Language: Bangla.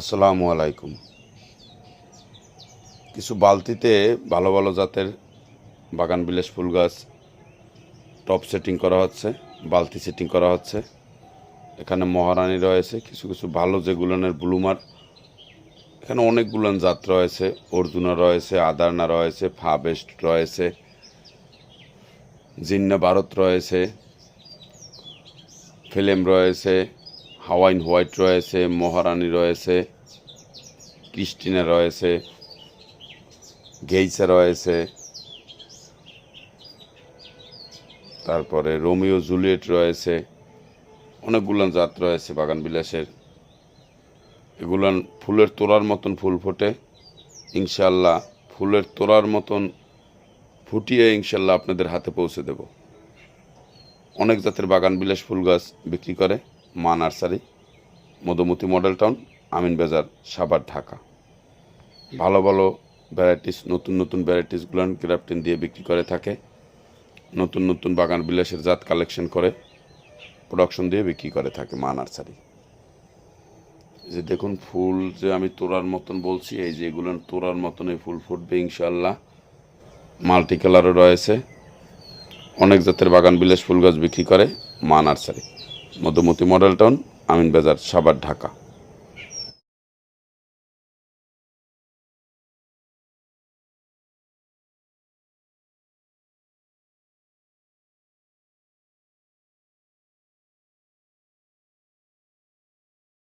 আসসালামু আলাইকুম। কিছু বালতিতে ভালো ভালো জাতের বাগান বিলাস ফুল গাছ টপ সেটিং করা হচ্ছে, বালতি সেটিং করা হচ্ছে। এখানে মহারানী রয়েছে, কিছু কিছু ভালো যেগুলোনের ব্লুমার। এখানে অনেকগুলান জাত রয়েছে, অর্জুনা রয়েছে, আদারনা রয়েছে, ফাবেস্ট রয়েছে, জিন্না ভারত রয়েছে, ফিলেম রয়েছে হাওয়াইন হোয়াইট রয়েছে, মহারানী রয়েছে, ক্রিস্টিনা রয়েছে, গেইসা রয়েছে। তারপরে রোমিও জুলিয়েট রয়েছে। অনেকগুলান জাত রয়েছে বাগান বিলাসের। এগুলান ফুলের তোলার মতন ফুল ফোটে। ইনশাল্লাহ ফুলের তোলার মতন ফুটিয়ে ইনশাল্লাহ আপনাদের হাতে পৌঁছে দেব। অনেক জাতের বাগান বিলাস ফুল গাছ বিক্রি করে। Maa nursery, Madhumati model town, Amin Bazar, Savar, Dhaka. ভালো ভালো ভ্যারাইটিস নতুন নতুন ভ্যারাইটিসগুলো গ্রাফটিন দিয়ে বিক্রি করে থাকে। নতুন নতুন বাগান বিলাসের জাত কালেকশন করে প্রোডাকশন দিয়ে বিক্রি করে থাকে মা নার্সারি। যে দেখুন ফুল যে আমি তোড়ার মতন বলছি, এই যে এগুলো তোড়ার মতন এই ফুল ফুটবে ইনশাল্লাহ মাল্টি কালারও রয়েছে। অনেক জাতের বাগান বিলাস ফুল গাছ বিক্রি করে Maa nursery. Madhumati model town Amin Bazar Savar Dhaka.